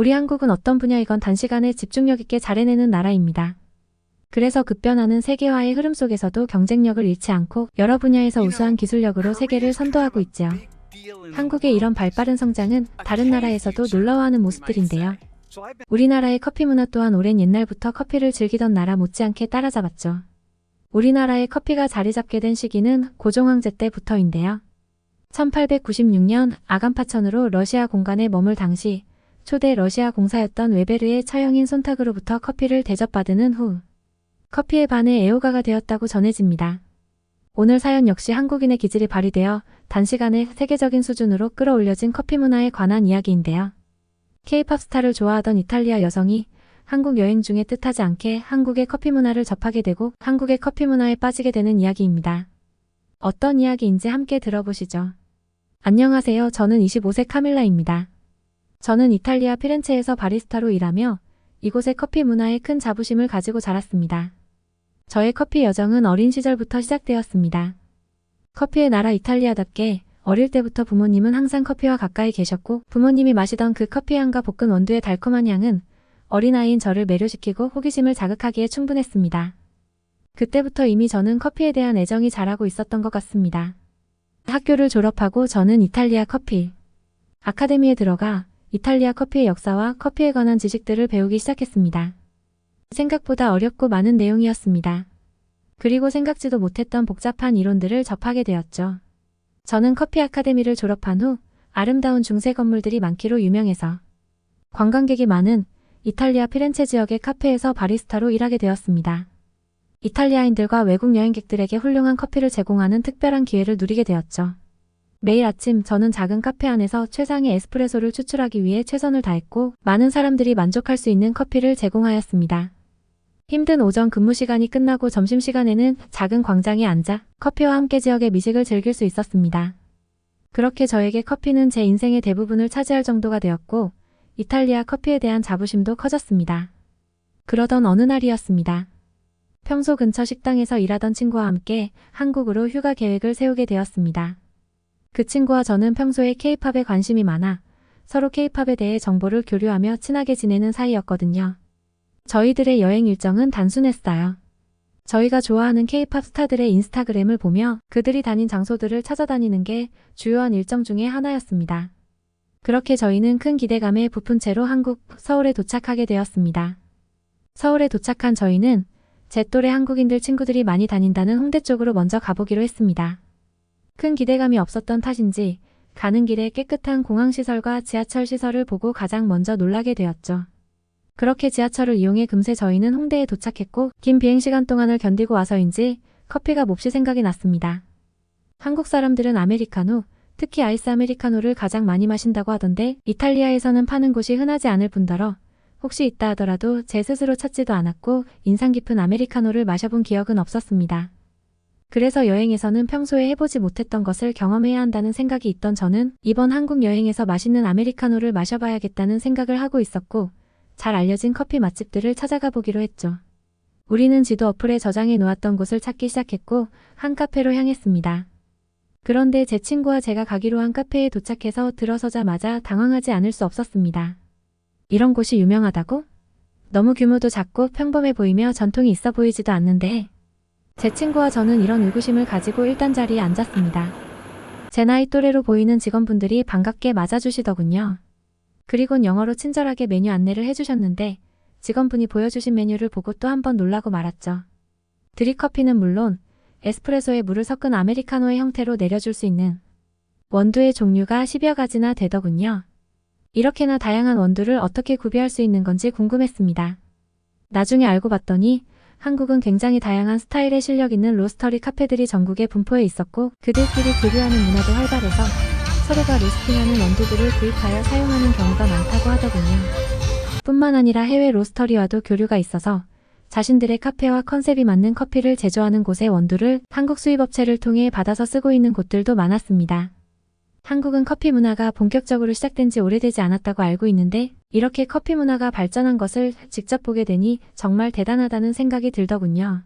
우리 한국은 어떤 분야이건 단시간에 집중력 있게 잘해내는 나라입니다. 그래서 급변하는 세계화의 흐름 속에서도 경쟁력을 잃지 않고 여러 분야에서 우수한 기술력으로 세계를 선도하고 있지요. 한국의 이런 발빠른 성장은 다른 나라에서도 놀라워하는 모습들인데요. 우리나라의 커피 문화 또한 오랜 옛날부터 커피를 즐기던 나라 못지않게 따라잡았죠. 우리나라의 커피가 자리 잡게 된 시기는 고종황제 때부터인데요. 1896년 아간파천으로 러시아 공간에 머물 당시 초대 러시아 공사였던 웨베르의 처형인 손탁으로부터 커피를 대접받은 후 커피에 반해 애호가가 되었다고 전해집니다. 오늘 사연 역시 한국인의 기질이 발휘되어 단시간에 세계적인 수준으로 끌어올려진 커피 문화에 관한 이야기인데요. K-팝 스타를 좋아하던 이탈리아 여성이 한국 여행 중에 뜻하지 않게 한국의 커피 문화를 접하게 되고 한국의 커피 문화에 빠지게 되는 이야기입니다. 어떤 이야기인지 함께 들어보시죠. 안녕하세요. 저는 25세 카밀라입니다. 저는 이탈리아 피렌체에서 바리스타로 일하며 이곳의 커피 문화에 큰 자부심을 가지고 자랐습니다. 저의 커피 여정은 어린 시절부터 시작되었습니다. 커피의 나라 이탈리아답게 어릴 때부터 부모님은 항상 커피와 가까이 계셨고 부모님이 마시던 그 커피 향과 볶은 원두의 달콤한 향은 어린아이인 저를 매료시키고 호기심을 자극하기에 충분했습니다. 그때부터 이미 저는 커피에 대한 애정이 자라고 있었던 것 같습니다. 학교를 졸업하고 저는 이탈리아 커피 아카데미에 들어가 이탈리아 커피의 역사와 커피에 관한 지식들을 배우기 시작했습니다. 생각보다 어렵고 많은 내용이었습니다. 그리고 생각지도 못했던 복잡한 이론들을 접하게 되었죠. 저는 커피 아카데미를 졸업한 후 아름다운 중세 건물들이 많기로 유명해서 관광객이 많은 이탈리아 피렌체 지역의 카페에서 바리스타로 일하게 되었습니다. 이탈리아인들과 외국 여행객들에게 훌륭한 커피를 제공하는 특별한 기회를 누리게 되었죠. 매일 아침 저는 작은 카페 안에서 최상의 에스프레소를 추출하기 위해 최선을 다했고 많은 사람들이 만족할 수 있는 커피를 제공하였습니다. 힘든 오전 근무 시간이 끝나고 점심시간에는 작은 광장에 앉아 커피와 함께 지역의 미식을 즐길 수 있었습니다. 그렇게 저에게 커피는 제 인생의 대부분을 차지할 정도가 되었고 이탈리아 커피에 대한 자부심도 커졌습니다. 그러던 어느 날이었습니다. 평소 근처 식당에서 일하던 친구와 함께 한국으로 휴가 계획을 세우게 되었습니다. 그 친구와 저는 평소에 케이팝에 관심이 많아 서로 케이팝에 대해 정보를 교류하며 친하게 지내는 사이였거든요. 저희들의 여행 일정은 단순했어요. 저희가 좋아하는 케이팝 스타들의 인스타그램을 보며 그들이 다닌 장소들을 찾아다니는 게 주요한 일정 중의 하나였습니다. 그렇게 저희는 큰 기대감에 부푼 채로 한국, 서울에 도착하게 되었습니다. 서울에 도착한 저희는 제 또래 한국인들 친구들이 많이 다닌다는 홍대 쪽으로 먼저 가보기로 했습니다. 큰 기대감이 없었던 탓인지 가는 길에 깨끗한 공항시설과 지하철 시설을 보고 가장 먼저 놀라게 되었죠. 그렇게 지하철을 이용해 금세 저희는 홍대에 도착했고 긴 비행시간 동안을 견디고 와서인지 커피가 몹시 생각이 났습니다. 한국 사람들은 아메리카노, 특히 아이스 아메리카노를 가장 많이 마신다고 하던데 이탈리아에서는 파는 곳이 흔하지 않을 뿐더러 혹시 있다 하더라도 제 스스로 찾지도 않았고 인상 깊은 아메리카노를 마셔본 기억은 없었습니다. 그래서 여행에서는 평소에 해보지 못했던 것을 경험해야 한다는 생각이 있던 저는 이번 한국 여행에서 맛있는 아메리카노를 마셔봐야겠다는 생각을 하고 있었고 잘 알려진 커피 맛집들을 찾아가 보기로 했죠. 우리는 지도 어플에 저장해 놓았던 곳을 찾기 시작했고 한 카페로 향했습니다. 그런데 제 친구와 제가 가기로 한 카페에 도착해서 들어서자마자 당황하지 않을 수 없었습니다. 이런 곳이 유명하다고? 너무 규모도 작고 평범해 보이며 전통이 있어 보이지도 않는데 제 친구와 저는 이런 의구심을 가지고 일단 자리에 앉았습니다. 제 나이 또래로 보이는 직원분들이 반갑게 맞아주시더군요. 그리곤 영어로 친절하게 메뉴 안내를 해주셨는데 직원분이 보여주신 메뉴를 보고 또 한 번 놀라고 말았죠. 드립커피는 물론 에스프레소에 물을 섞은 아메리카노의 형태로 내려줄 수 있는 원두의 종류가 10여 가지나 되더군요. 이렇게나 다양한 원두를 어떻게 구비할 수 있는 건지 궁금했습니다. 나중에 알고 봤더니 한국은 굉장히 다양한 스타일의 실력 있는 로스터리 카페들이 전국에 분포해 있었고 그들끼리 교류하는 문화도 활발해서 서로가 로스팅하는 원두들을 구입하여 사용하는 경우가 많다고 하더군요. 뿐만 아니라 해외 로스터리와도 교류가 있어서 자신들의 카페와 컨셉이 맞는 커피를 제조하는 곳의 원두를 한국 수입업체를 통해 받아서 쓰고 있는 곳들도 많았습니다. 한국은 커피 문화가 본격적으로 시작된 지 오래되지 않았다고 알고 있는데 이렇게 커피 문화가 발전한 것을 직접 보게 되니 정말 대단하다는 생각이 들더군요.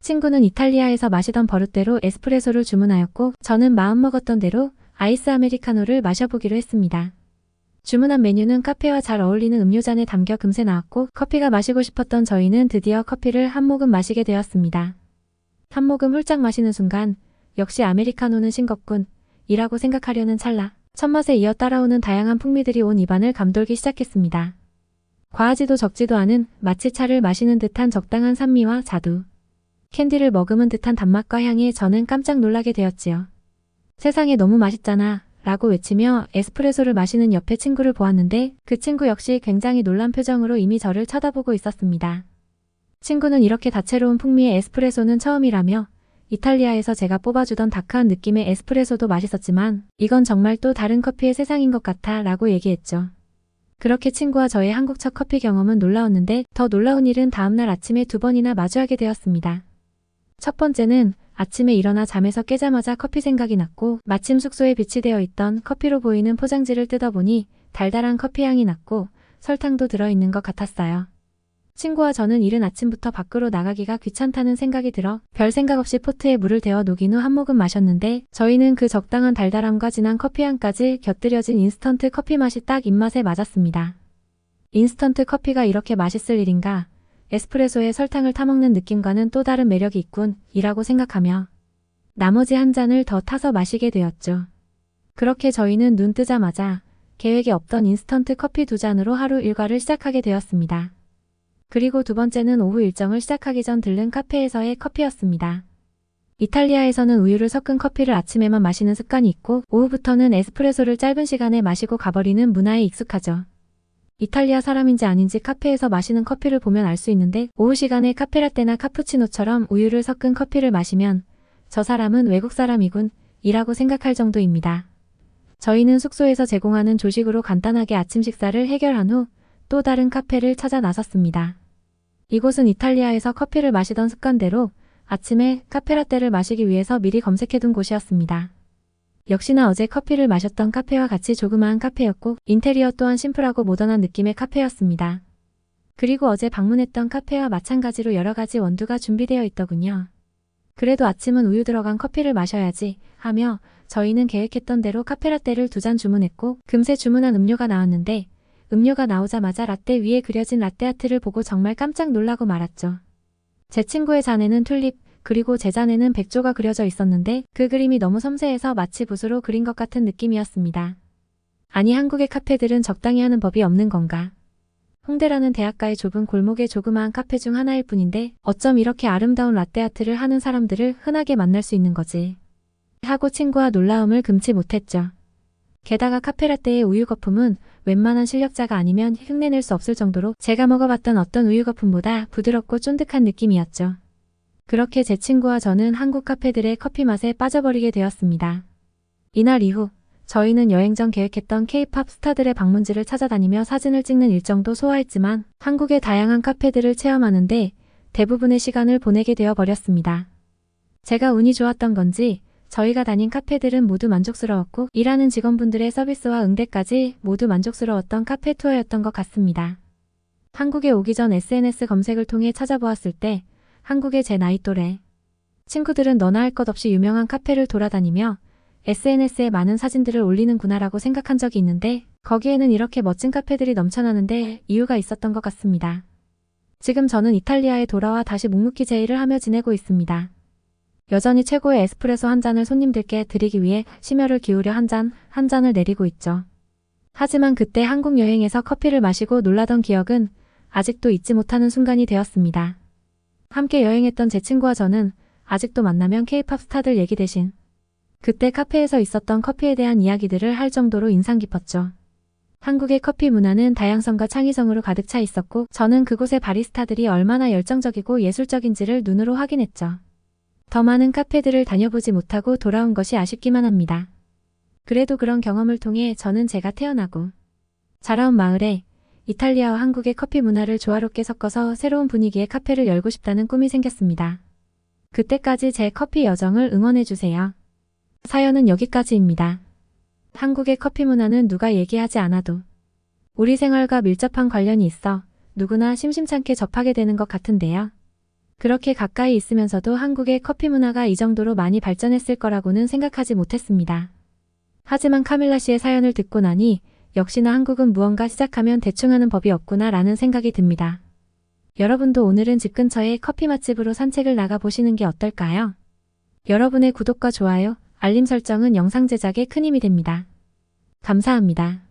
친구는 이탈리아에서 마시던 버릇대로 에스프레소를 주문하였고 저는 마음먹었던 대로 아이스 아메리카노를 마셔보기로 했습니다. 주문한 메뉴는 카페와 잘 어울리는 음료잔에 담겨 금세 나왔고 커피가 마시고 싶었던 저희는 드디어 커피를 한 모금 마시게 되었습니다. 한 모금 훌쩍 마시는 순간 역시 아메리카노는 싱겁군 이라고 생각하려는 찰나 첫맛에 이어 따라오는 다양한 풍미들이 온 입안을 감돌기 시작했습니다. 과하지도 적지도 않은 마치 차를 마시는 듯한 적당한 산미와 자두, 캔디를 머금은 듯한 단맛과 향에 저는 깜짝 놀라게 되었지요. 세상에 너무 맛있잖아 라고 외치며 에스프레소를 마시는 옆에 친구를 보았는데 그 친구 역시 굉장히 놀란 표정으로 이미 저를 쳐다보고 있었습니다. 친구는 이렇게 다채로운 풍미의 에스프레소는 처음이라며 이탈리아에서 제가 뽑아주던 다크한 느낌의 에스프레소도 맛있었지만 이건 정말 또 다른 커피의 세상인 것 같아 라고 얘기했죠. 그렇게 친구와 저의 한국 첫 커피 경험은 놀라웠는데 더 놀라운 일은 다음날 아침에 두 번이나 마주하게 되었습니다. 첫 번째는 아침에 일어나 잠에서 깨자마자 커피 생각이 났고 마침 숙소에 비치되어 있던 커피로 보이는 포장지를 뜯어보니 달달한 커피 향이 났고 설탕도 들어있는 것 같았어요. 친구와 저는 이른 아침부터 밖으로 나가기가 귀찮다는 생각이 들어 별 생각 없이 포트에 물을 데워 녹인 후 한 모금 마셨는데 저희는 그 적당한 달달함과 진한 커피향까지 곁들여진 인스턴트 커피 맛이 딱 입맛에 맞았습니다. 인스턴트 커피가 이렇게 맛있을 일인가 에스프레소에 설탕을 타먹는 느낌과는 또 다른 매력이 있군 이라고 생각하며 나머지 한 잔을 더 타서 마시게 되었죠. 그렇게 저희는 눈 뜨자마자 계획에 없던 인스턴트 커피 두 잔으로 하루 일과를 시작하게 되었습니다. 그리고 두 번째는 오후 일정을 시작하기 전 들른 카페에서의 커피였습니다. 이탈리아에서는 우유를 섞은 커피를 아침에만 마시는 습관이 있고 오후부터는 에스프레소를 짧은 시간에 마시고 가버리는 문화에 익숙하죠. 이탈리아 사람인지 아닌지 카페에서 마시는 커피를 보면 알 수 있는데 오후 시간에 카페라떼나 카푸치노처럼 우유를 섞은 커피를 마시면 저 사람은 외국 사람이군 이라고 생각할 정도입니다. 저희는 숙소에서 제공하는 조식으로 간단하게 아침 식사를 해결한 후 또 다른 카페를 찾아 나섰습니다. 이곳은 이탈리아에서 커피를 마시던 습관대로 아침에 카페라떼를 마시기 위해서 미리 검색해둔 곳이었습니다. 역시나 어제 커피를 마셨던 카페와 같이 조그마한 카페였고 인테리어 또한 심플하고 모던한 느낌의 카페였습니다. 그리고 어제 방문했던 카페와 마찬가지로 여러 가지 원두가 준비되어 있더군요. 그래도 아침은 우유 들어간 커피를 마셔야지 하며 저희는 계획했던 대로 카페라떼를 두 잔 주문했고 금세 주문한 음료가 나왔는데 음료가 나오자마자 라떼 위에 그려진 라떼아트를 보고 정말 깜짝 놀라고 말았죠. 제 친구의 잔에는 튤립, 그리고 제 잔에는 백조가 그려져 있었는데 그 그림이 너무 섬세해서 마치 붓으로 그린 것 같은 느낌이었습니다. 아니 한국의 카페들은 적당히 하는 법이 없는 건가? 홍대라는 대학가의 좁은 골목의 조그마한 카페 중 하나일 뿐인데 어쩜 이렇게 아름다운 라떼아트를 하는 사람들을 흔하게 만날 수 있는 거지? 하고 친구와 놀라움을 금치 못했죠. 게다가 카페라떼의 우유 거품은 웬만한 실력자가 아니면 흉내낼 수 없을 정도로 제가 먹어봤던 어떤 우유 거품보다 부드럽고 쫀득한 느낌이었죠. 그렇게 제 친구와 저는 한국 카페들의 커피 맛에 빠져버리게 되었습니다. 이날 이후 저희는 여행 전 계획했던 K-팝 스타들의 방문지를 찾아다니며 사진을 찍는 일정도 소화했지만 한국의 다양한 카페들을 체험하는데 대부분의 시간을 보내게 되어 버렸습니다. 제가 운이 좋았던 건지 저희가 다닌 카페들은 모두 만족스러웠고 일하는 직원분들의 서비스와 응대까지 모두 만족스러웠던 카페 투어였던 것 같습니다. 한국에 오기 전 SNS 검색을 통해 찾아보았을 때 한국의 제 나이 또래 친구들은 너나 할 것 없이 유명한 카페를 돌아다니며 SNS에 많은 사진들을 올리는구나라고 생각한 적이 있는데 거기에는 이렇게 멋진 카페들이 넘쳐나는데 이유가 있었던 것 같습니다. 지금 저는 이탈리아에 돌아와 다시 묵묵히 제 일을 하며 지내고 있습니다. 여전히 최고의 에스프레소 한 잔을 손님들께 드리기 위해 심혈을 기울여 한 잔, 한 잔을 내리고 있죠. 하지만 그때 한국 여행에서 커피를 마시고 놀라던 기억은 아직도 잊지 못하는 순간이 되었습니다. 함께 여행했던 제 친구와 저는 아직도 만나면 케이팝 스타들 얘기 대신 그때 카페에서 있었던 커피에 대한 이야기들을 할 정도로 인상 깊었죠. 한국의 커피 문화는 다양성과 창의성으로 가득 차 있었고 저는 그곳의 바리스타들이 얼마나 열정적이고 예술적인지를 눈으로 확인했죠. 더 많은 카페들을 다녀보지 못하고 돌아온 것이 아쉽기만 합니다. 그래도 그런 경험을 통해 저는 제가 태어나고 자라온 마을에 이탈리아와 한국의 커피 문화를 조화롭게 섞어서 새로운 분위기의 카페를 열고 싶다는 꿈이 생겼습니다. 그때까지 제 커피 여정을 응원해주세요. 사연은 여기까지입니다. 한국의 커피 문화는 누가 얘기하지 않아도 우리 생활과 밀접한 관련이 있어 누구나 심심찮게 접하게 되는 것 같은데요. 그렇게 가까이 있으면서도 한국의 커피 문화가 이 정도로 많이 발전했을 거라고는 생각하지 못했습니다. 하지만 카밀라 씨의 사연을 듣고 나니 역시나 한국은 무언가 시작하면 대충 하는 법이 없구나 라는 생각이 듭니다. 여러분도 오늘은 집 근처의 커피 맛집으로 산책을 나가 보시는 게 어떨까요? 여러분의 구독과 좋아요, 알림 설정은 영상 제작에 큰 힘이 됩니다. 감사합니다.